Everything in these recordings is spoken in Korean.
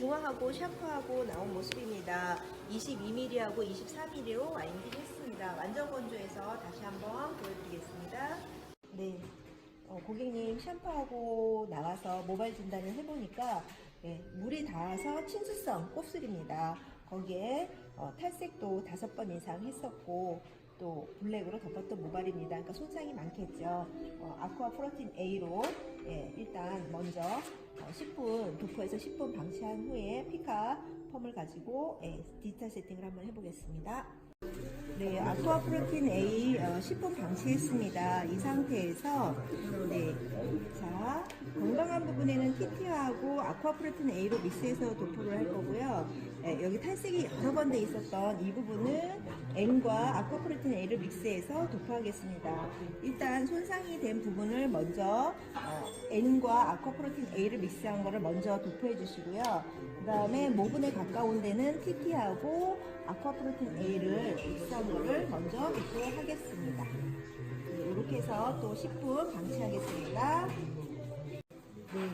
중화하고 샴푸하고 나온 모습입니다. 22mm하고 23mm로 와인딩 했습니다. 완전 건조해서 다시 한번 보여드리겠습니다. 네. 어, 고객님 샴푸하고 나와서 모발 진단을 해보니까 예, 물이 닿아서 친수성 곱슬입니다. 거기에 어, 탈색도 다섯 번 이상 했었고 또 블랙으로 덮었던 모발입니다. 그러니까 손상이 많겠죠. 어, 아쿠아 프로틴 A로 예, 일단 먼저 어, 10분 도포해서 10분 방치한 후에 피카 펌을 가지고 예, 디지털 세팅을 한번 해보겠습니다. 네, 아쿠아 프로틴 A 어, 10분 방치했습니다. 이 상태에서 네, 자 건강한 부분에는 TT하고 아쿠아 프로틴 A로 믹스해서 도포를 할 거고요. 네, 여기 탈색이 여러 번 돼 있었던 이 부분은 N과 아쿠아 프로틴 A를 믹스해서 도포하겠습니다. 일단 손상이 된 부분을 먼저 어, N과 아쿠아 프로틴 A를 믹스한 거를 먼저 도포해 주시고요. 그 다음에 모분에 가까운 데는 TT하고 아쿠아 프로틴 A를 거를 먼저 도포하겠습니다. 네, 이렇게 해서 또 10분 방치하겠습니다. 네.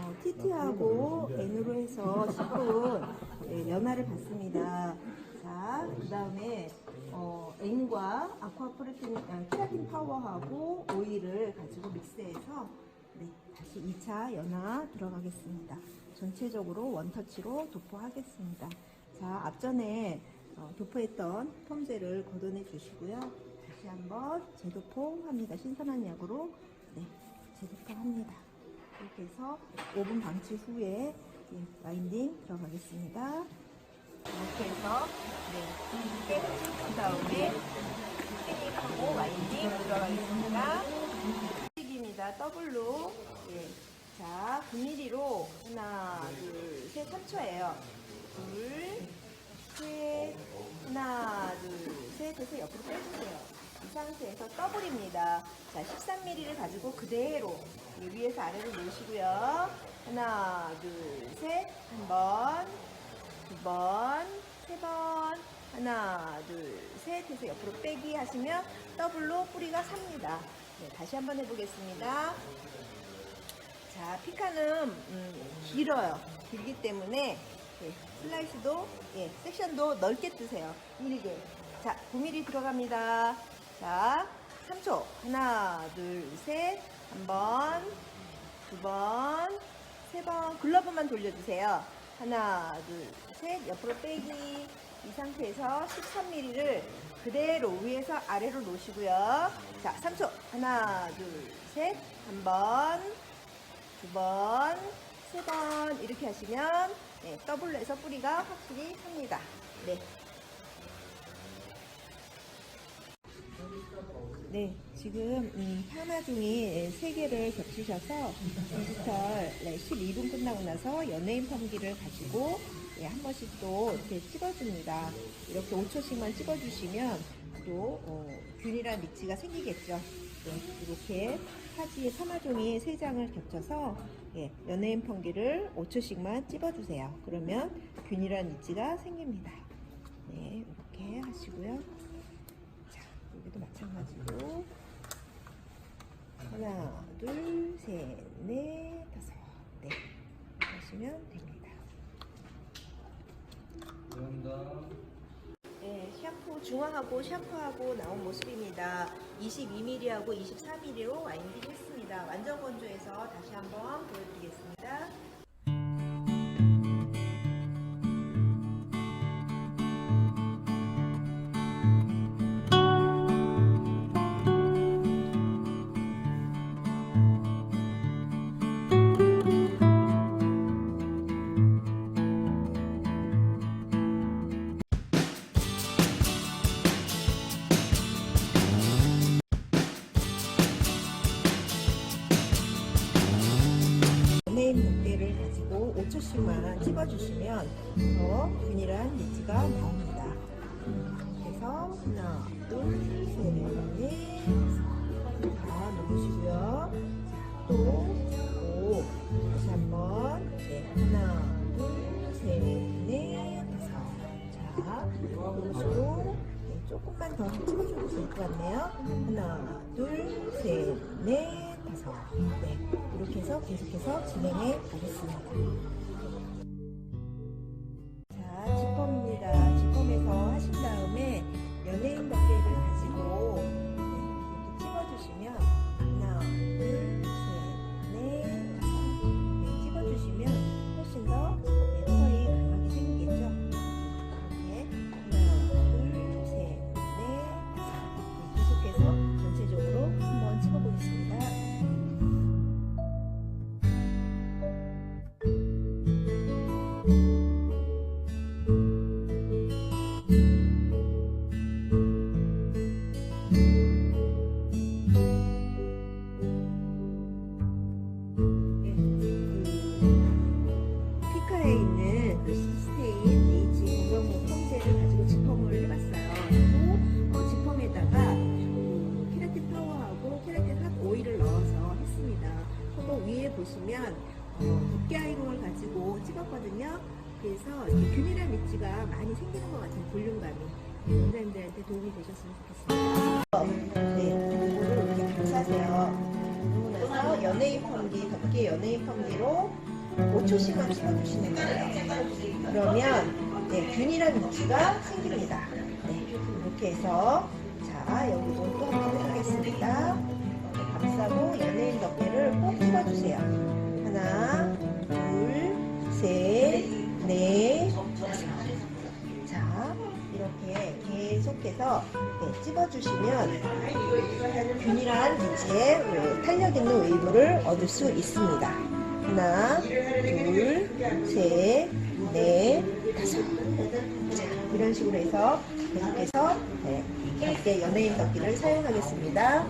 어, TT하고 N으로 해서 10분 네, 연화를 받습니다. 자, 그 다음에 어, N과 아쿠아 프로틴, 아, 케라틴 파워하고 오일을 가지고 믹스해서 네, 다시 2차 연화 들어가겠습니다. 전체적으로 원터치로 도포하겠습니다. 자, 앞전에 어, 도포했던 폼젤을 걷어내 주시고요. 다시 한번 재도포합니다. 신선한 약으로 네, 재도포합니다. 이렇게 해서 5분 방치 후에 예, 와인딩 들어가겠습니다. 이렇게 해서 네, 깨끗이 그 다음에 스테이크하고 와인딩 들어가겠습니다. 입니다 더블로 예. 자 9mm로 하나 둘 셋 3초예요. 둘, 셋, 하나, 둘, 셋 해서 옆으로 빼주세요. 이 상태에서 더블입니다. 자, 13mm를 가지고 그대로 예, 위에서 아래로 놓으시고요. 하나, 둘, 셋, 한 번, 두 번, 세 번, 하나, 둘, 셋 해서 옆으로 빼기 하시면 더블로 뿌리가 삽니다. 네, 다시 한번 해보겠습니다. 자, 피카는 음, 길어요. 길기 때문에 예, 슬라이스도 예, 섹션도 넓게 뜨세요. 길게. 자, 9mm 들어갑니다. 자, 3초. 하나, 둘, 셋. 한 번, 두 번, 세 번. 글러브만 돌려주세요. 하나, 둘, 셋. 옆으로 빼기. 이 상태에서 13mm를 그대로 위에서 아래로 놓으시고요. 자, 3초. 하나, 둘, 셋. 한 번, 두 번, 세 번 이렇게 하시면 네, 더블로 해서 뿌리가 확실히 삽니다. 네. 네, 지금 음, 파마 종이 세 개를 겹치셔서 디지털 네, 12분 끝나고 나서 연예인 펌기를 가지고 네, 한 번씩 또 이렇게 찍어줍니다. 이렇게 5초씩만 찍어주시면 또 어, 균이랑 니치가 생기겠죠. 네, 이렇게 타지에 파마종이 세 장을 겹쳐서 예, 연예인 펌기를 5초씩만 찝어주세요. 그러면 균이랑 니치가 생깁니다. 네, 이렇게 하시고요. 자, 여기도 마찬가지로 하나, 둘, 셋, 넷, 다섯, 네, 하시면 됩니다. 네, 샴푸 중화하고 샴푸하고 나온 모습입니다. 22mm하고 23mm로 와인딩 했습니다. 완전 건조해서 다시 한번 보여드리겠습니다. 네, 조금만 더 찍어줘도 될 것 같네요. 하나, 둘, 셋, 넷, 다섯. 네, 이렇게 해서 계속해서 진행해 보겠습니다. 네, 그 피카에 있는 그 시스테인 베이지 고경목 형제를 가지고 지펌을 해봤어요. 그리고 그 어, 지펌에다가 음, 케라틴 파워하고 케라틴 핫 오일을 넣어서 했습니다. 한번 위에 보시면 어, 두께 아이롱을 가지고 찍었거든요. 그래서 균일한 위치가 많이 생기는 것 같아요. 볼륨감이. 원장님들한테 도움이 되셨으면 좋겠습니다. 연예인 펌기, 덮개 연예인 펌기로 5초씩만 찍어주시는 거예요. 그러면 네, 균일한 위치가 생깁니다. 네, 이렇게 해서 자 여기 도 네, 찍어주시면 균일한 위치에 그 탄력 있는 웨이브를 얻을 수 있습니다. 하나, 둘, 셋, 넷, 다섯. 자, 이런 식으로 해서 계속해서 네, 덮개 연예인 덮개를 사용하겠습니다.